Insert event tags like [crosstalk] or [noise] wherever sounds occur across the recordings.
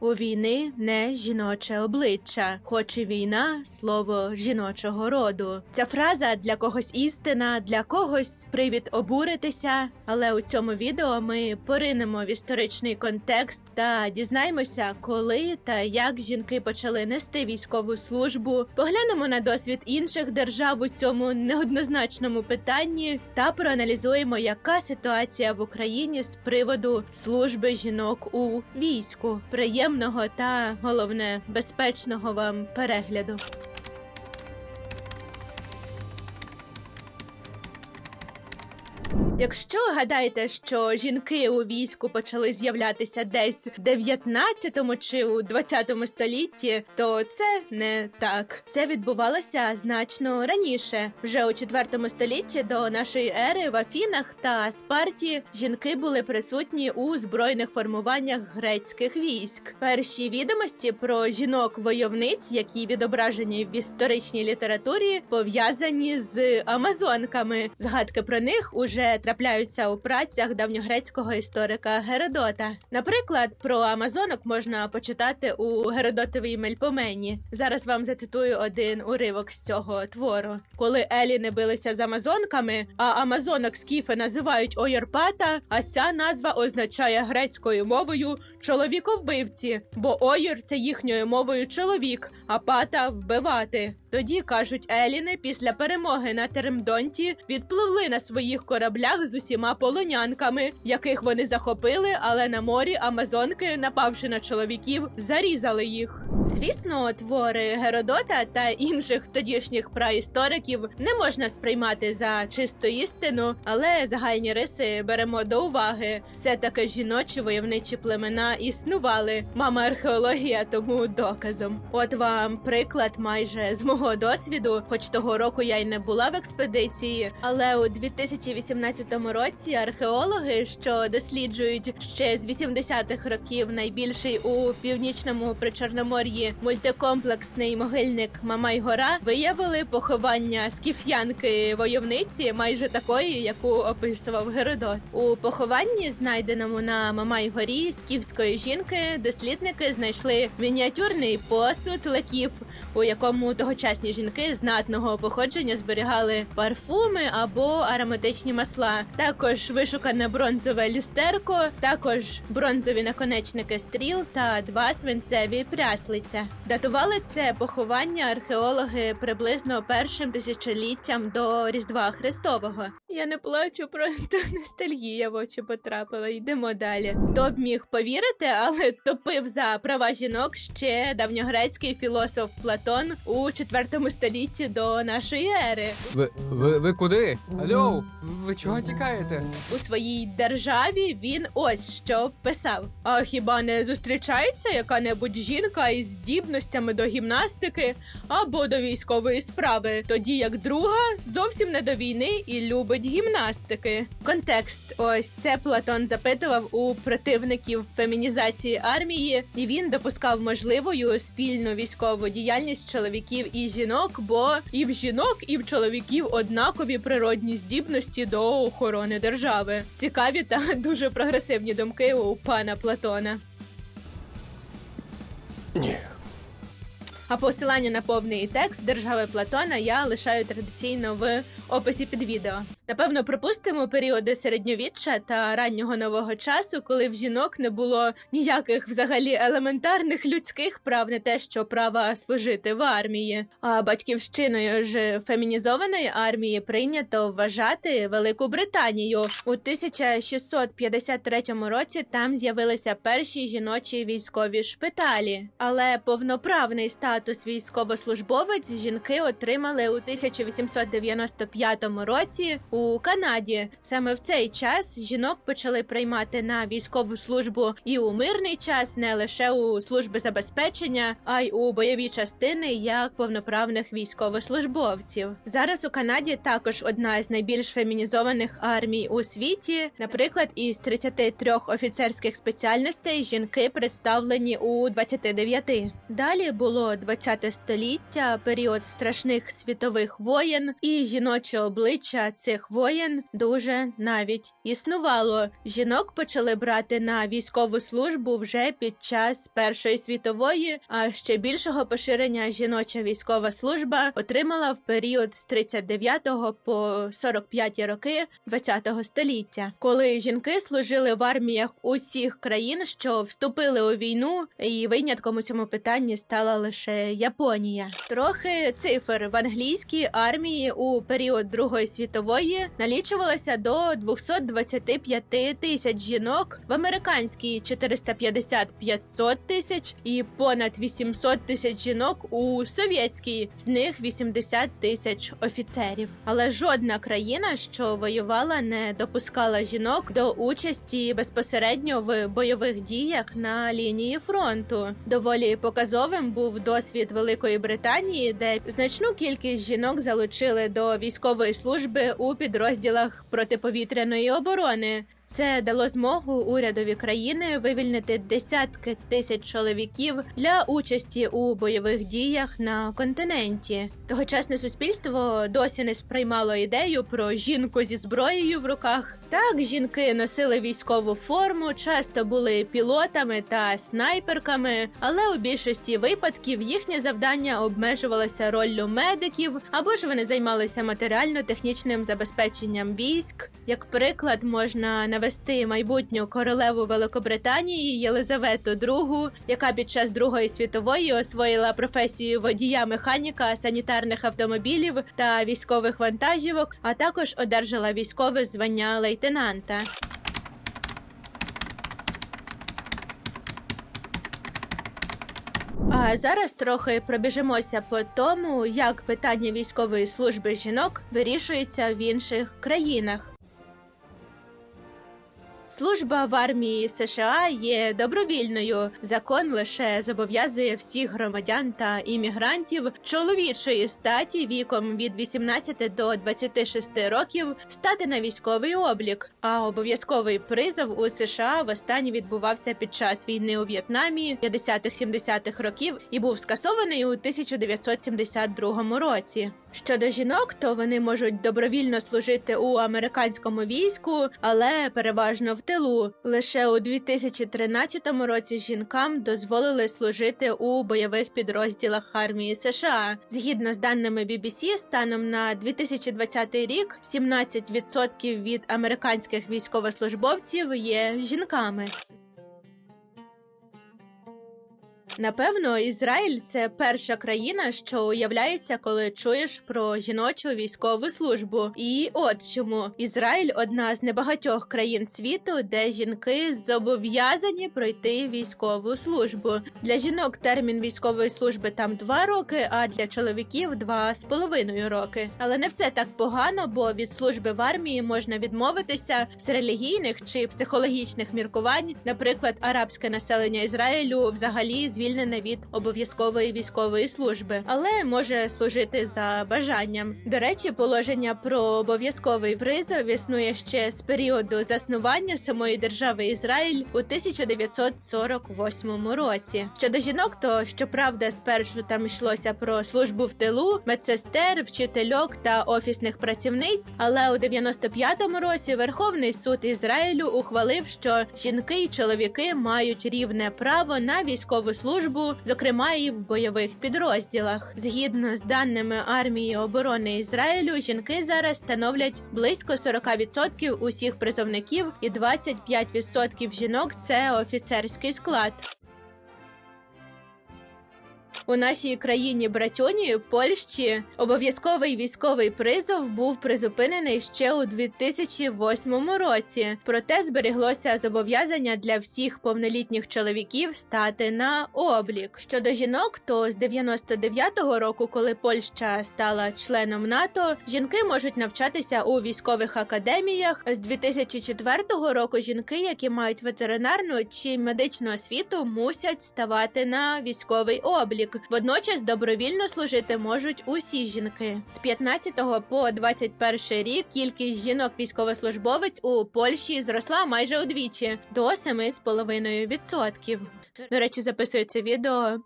У війни не жіноче обличчя, хоч і війна слово жіночого роду. Ця фраза для когось істина, для когось привід обуритися. Але у цьому відео ми поринемо в історичний контекст та дізнаємося, коли та як жінки почали нести військову службу. Поглянемо на досвід інших держав у цьому неоднозначному питанні та проаналізуємо, яка ситуація в Україні з приводу служби жінок у війську. Приємного та головне безпечного вам перегляду. Якщо гадаєте, що жінки у війську почали з'являтися десь в 19 чи у 20 столітті, то це не так. Це відбувалося значно раніше. Вже у 4 столітті до нашої ери в Афінах та Спарті жінки були присутні у збройних формуваннях грецьких військ. Перші відомості про жінок-войовниць, які відображені в історичній літературі, пов'язані з амазонками. Згадки про них уже трапляються у працях давньогрецького історика Геродота. Наприклад, про амазонок можна почитати у Геродотовій Мельпомені. Зараз вам зацитую один уривок з цього твору. Коли еліни билися з амазонками, а амазонок скіфи називають ойорпата, а ця назва означає грецькою мовою чоловіковбивці, бо ойор це їхньою мовою чоловік, а пата вбивати. Тоді кажуть, еліни після перемоги на Теремдонті відпливли на своїх кораблях з усіма полонянками, яких вони захопили, але на морі амазонки, напавши на чоловіків, зарізали їх. Звісно, твори Геродота та інших тодішніх праісториків не можна сприймати за чисту істину, але загальні риси беремо до уваги. Все таки жіночі войовничі племена існували. Мама археологія тому доказом. От вам приклад майже з досвіду, хоч того року я й не була в експедиції, але у 2018 році археологи, що досліджують ще з 80-х років найбільший у північному причорномор'ї мультикомплексний могильник Мамай-Гора, виявили поховання скіф'янки войовниці, майже такої, яку описував Геродот. У похованні, знайденому на Мамай-горі скіфської жінки, дослідники знайшли мініатюрний посуд леків, у якому тогочасні жінки знатного походження зберігали парфуми або ароматичні масла. Також вишукане бронзове люстерко, також бронзові наконечники стріл та два свинцеві пряслиця. Датували це поховання археологи приблизно першим тисячоліттям до Різдва Христового. Я не плачу, просто [laughs] ностальгія в очі потрапила. Йдемо далі. Хто б міг повірити, але топив за права жінок ще давньогрецький філософ Платон у 4 столітті до нашої ери. Ви, ви, ви куди? Алло, ви чого тікаєте? У своїй державі він ось що писав: А хіба не зустрічається яка-небудь жінка із здібностями до гімнастики або до військової справи, тоді як друга зовсім не до війни і любить гімнастики. Контекст: ось це Платон запитував у противників фемінізації армії, і він допускав можливою спільну військову діяльність чоловіків і жінок, бо і в жінок, і в чоловіків однакові природні здібності до охорони держави. Цікаві та [laughs] дуже прогресивні думки у пана Платона. Ні. А посилання на повний текст держави Платона я лишаю традиційно в описі під відео. Напевно, припустимо періоди середньовіччя та раннього нового часу, коли в жінок не було ніяких взагалі елементарних людських прав, не те, що права служити в армії. А батьківщиною ж фемінізованої армії прийнято вважати Велику Британію. У 1653 році там з'явилися перші жіночі військові шпиталі, але повноправний статус військовослужбовець жінки отримали у 1895 році у Канаді. Саме в цей час жінок почали приймати на військову службу і у мирний час, не лише у служби забезпечення, а й у бойові частини як повноправних військовослужбовців. Зараз у Канаді також одна з найбільш фемінізованих армій у світі. Наприклад, із 33 офіцерських спеціальностей жінки представлені у 29. Далі було 20 століття, період страшних світових воєн, і жіноче обличчя цих воєн дуже навіть існувало. Жінок почали брати на військову службу вже під час Першої світової, а ще більшого поширення жіноча військова служба отримала в період з 39 по 45 роки ХХ століття, коли жінки служили в арміях усіх країн, що вступили у війну, і винятком у цьому питанні стала лише Японія. Трохи цифр в англійській армії у період Другої світової налічувалося до 225 тисяч жінок, в американській 450-500 тисяч і понад 800 тисяч жінок у совєтській, з них 80 тисяч офіцерів. Але жодна країна, що воювала, не допускала жінок до участі безпосередньо в бойових діях на лінії фронту. Доволі показовим був досвід Великої Британії, де значну кількість жінок залучили до військової служби у підрозділах протиповітряної оборони. Це дало змогу урядові країни вивільнити десятки тисяч чоловіків для участі у бойових діях на континенті. Тогочасне суспільство досі не сприймало ідею про жінку зі зброєю в руках. Так, жінки носили військову форму, часто були пілотами та снайперками, але у більшості випадків їхнє завдання обмежувалося роллю медиків або ж вони займалися матеріально-технічним забезпеченням військ. Як приклад, можна навести майбутню королеву Великобританії Єлизавету II, яка під час Другої світової освоїла професію водія механіка санітарних автомобілів та військових вантажівок, а також одержала військове звання лейтенанта. А зараз трохи пробіжимося по тому, як питання військової служби жінок вирішується в інших країнах. Служба в армії США є добровільною. Закон лише зобов'язує всіх громадян та іммігрантів чоловічої статі віком від 18 до 26 років стати на військовий облік. А обов'язковий призов у США востаннє відбувався під час війни у В'єтнамі 50-70-х років і був скасований у 1972 році. Щодо жінок, то вони можуть добровільно служити у американському війську, але переважно в тилу. Лише у 2013 році жінкам дозволили служити у бойових підрозділах армії США. Згідно з даними BBC, станом на 2020 рік 17% від американських військовослужбовців є жінками. Напевно, Ізраїль це перша країна, що уявляється, коли чуєш про жіночу військову службу. І от чому Ізраїль одна з небагатьох країн світу, де жінки зобов'язані пройти військову службу. Для жінок термін військової служби там два роки, а для чоловіків два з половиною роки. Але не все так погано, бо від служби в армії можна відмовитися з релігійних чи психологічних міркувань. Наприклад, арабське населення Ізраїлю взагалі звільнене від обов'язкової військової служби, але може служити за бажанням. До речі, положення про обов'язковий призов існує ще з періоду заснування самої держави Ізраїль у 1948 році. Щодо жінок, то щоправда, спершу там йшлося про службу в тилу, медсестер, вчительок та офісних працівниць. Але у 95-му році Верховний суд Ізраїлю ухвалив, що жінки й чоловіки мають рівне право на військову службу, зокрема і в бойових підрозділах. Згідно з даними армії оборони Ізраїлю, жінки зараз становлять близько 40% усіх призовників, і 25% жінок це офіцерський склад. У нашій країні братьоні Польщі обов'язковий військовий призов був призупинений ще у 2008 році. Проте зберіглося зобов'язання для всіх повнолітніх чоловіків стати на облік. Щодо жінок, то з 99-го року, коли Польща стала членом НАТО, жінки можуть навчатися у військових академіях. З 2004 року жінки, які мають ветеринарну чи медичну освіту, мусять ставати на військовий облік. Водночас добровільно служити можуть усі жінки. З 15 по 21 рік кількість жінок військовослужбовець у Польщі зросла майже удвічі до 7,5%. До речі, записується відео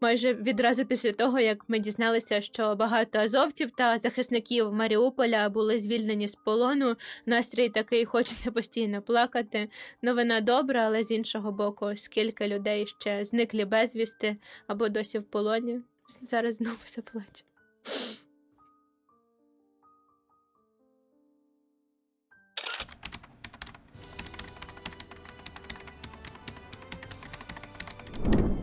майже відразу після того, як ми дізналися, що багато азовців та захисників Маріуполя були звільнені з полону. Настрій такий хочеться постійно плакати. Новина добра, але з іншого боку, скільки людей ще зниклі безвісти або досі в полоні. Зараз знову заплачу.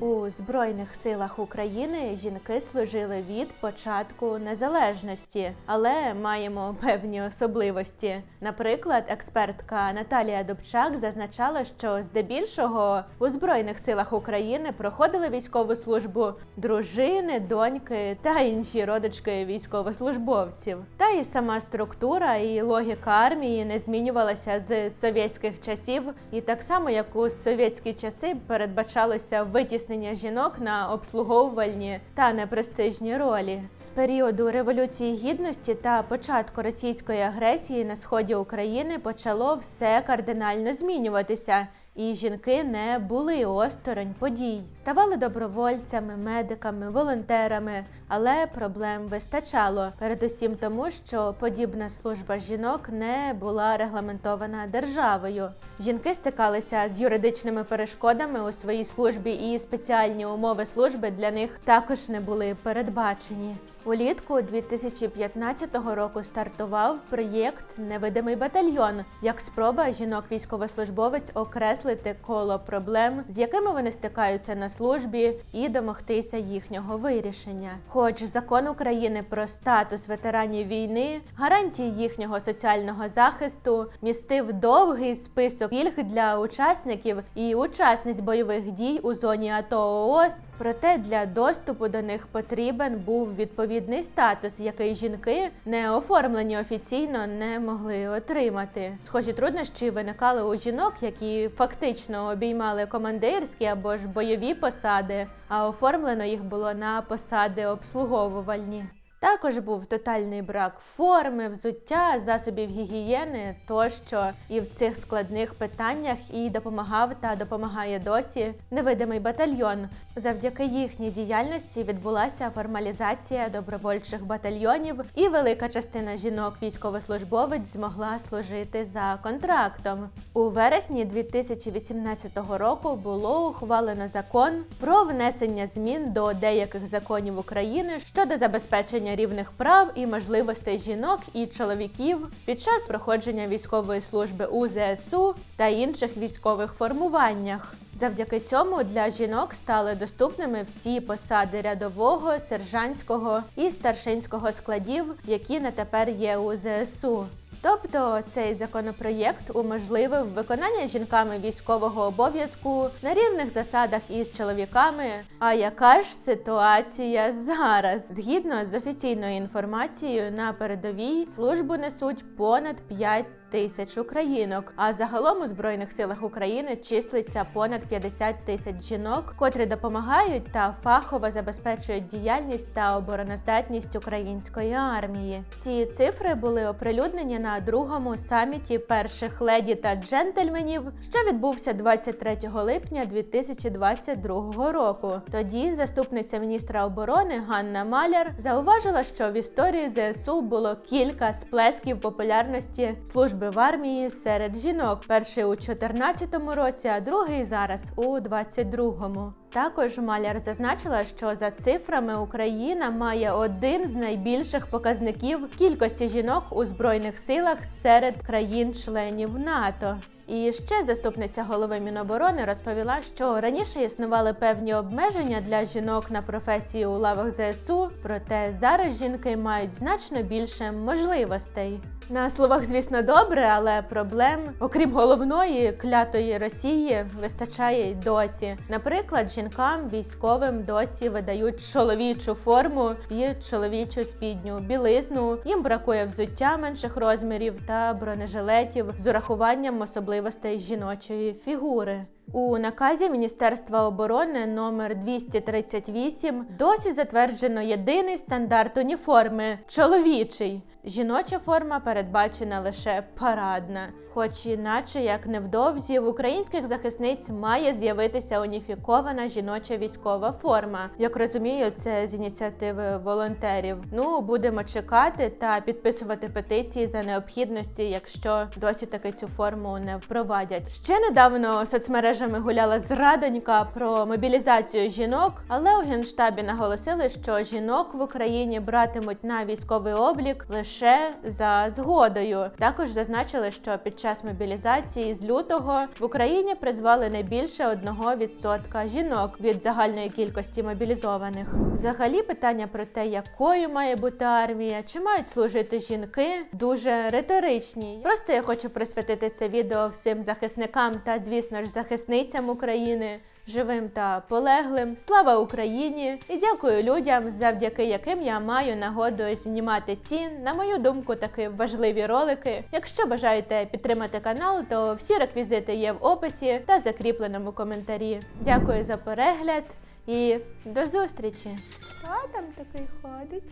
У Збройних силах України жінки служили від початку незалежності, але маємо певні особливості. Наприклад, експертка Наталія Добчак зазначала, що здебільшого у Збройних силах України проходили військову службу дружини, доньки та інші родички військовослужбовців. Та і сама структура і логіка армії не змінювалася з совєтських часів, і так само як у совєтські часи передбачалося витіснення жінок на обслуговувальні та непрестижні ролі. З періоду революції гідності та початку російської агресії на сході України почало все кардинально змінюватися. І жінки не були осторонь подій, ставали добровольцями, медиками, волонтерами, але проблем вистачало. Передусім тому, що подібна служба жінок не була регламентована державою. Жінки стикалися з юридичними перешкодами у своїй службі, і спеціальні умови служби для них також не були передбачені. Улітку 2015 року стартував проєкт Невидимий батальйон як спроба жінок-військовослужбовець окреслити коло проблем, з якими вони стикаються на службі, і домогтися їхнього вирішення. Хоч закон України про статус ветеранів війни, гарантії їхнього соціального захисту містив довгий список пільг для учасників і учасниць бойових дій у зоні АТО ООС, проте для доступу до них потрібен був відповідний статус, який жінки, не оформлені офіційно, не могли отримати. Схожі труднощі виникали у жінок, які фактично обіймали командирські або ж бойові посади, а оформлено їх було на посади обслуговувальні. Також був тотальний брак форми, взуття, засобів гігієни тощо, і в цих складних питаннях і допомагав та допомагає досі невидимий батальйон. Завдяки їхній діяльності відбулася формалізація добровольчих батальйонів, і велика частина жінок військовослужбовець змогла служити за контрактом. У вересні 2018 року було ухвалено закон про внесення змін до деяких законів України щодо забезпечення рівних прав і можливостей жінок і чоловіків під час проходження військової служби у ЗСУ та інших військових формуваннях. Завдяки цьому для жінок стали доступними всі посади рядового, сержантського і старшинського складів, які на тепер є у ЗСУ. Тобто цей законопроєкт уможливив виконання жінками військового обов'язку на рівних засадах із чоловіками. А яка ж ситуація зараз? Згідно з офіційною інформацією, на передовій службу несуть понад 5 тисяч українок. А загалом у збройних силах України числиться понад 50 тисяч жінок, котрі допомагають та фахово забезпечують діяльність та обороноздатність української армії. Ці цифри були оприлюднені на другому саміті перших леді та джентльменів, що відбувся 23 липня 2022 року. Тоді заступниця міністра оборони Ганна Маляр зауважила, що в історії ЗСУ було кілька сплесків популярності служби в армії серед жінок. Перший у 2014 році, а другий зараз у 2022. Також Маляр зазначила, що за цифрами Україна має один з найбільших показників кількості жінок у збройних силах серед країн-членів НАТО. І ще заступниця голови Міноборони розповіла, що раніше існували певні обмеження для жінок на професії у лавах ЗСУ, проте зараз жінки мають значно більше можливостей. На словах, звісно, добре, але проблем, окрім головної клятої Росії, вистачає й досі. Наприклад, жінкам військовим досі видають чоловічу форму і чоловічу спідню білизну. Їм бракує взуття менших розмірів та бронежилетів з урахуванням особливостей жіночої фігури. У наказі Міністерства оборони номер 238 досі затверджено єдиний стандарт уніформи чоловічий. Жіноча форма передбачена лише парадна. хоч іначе як невдовзі в українських захисниць має з'явитися уніфікована жіноча військова форма. Як розумію, це з ініціативи волонтерів. Ну будемо чекати та підписувати петиції за необхідності, якщо досі таки цю форму не впровадять. Ще недавно соцмережами гуляла зрадонька про мобілізацію жінок, але у генштабі наголосили, що жінок в Україні братимуть на військовий облік лише за згодою. Також зазначили, що під час мобілізації з лютого в Україні призвали не більше 1% жінок від загальної кількості мобілізованих. Взагалі, питання про те, якою має бути армія, чи мають служити жінки, дуже риторичні. Просто я хочу присвятити це відео всім захисникам та, звісно ж, захисницям України. Живим та полеглим, слава Україні! І дякую людям, завдяки яким я маю нагоду знімати ці, на мою думку, таки важливі ролики. Якщо бажаєте підтримати канал, то всі реквізити є в описі та закріпленому коментарі. Дякую за перегляд і до зустрічі! Хто там такий ходить?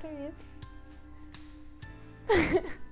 Привіт! [laughs]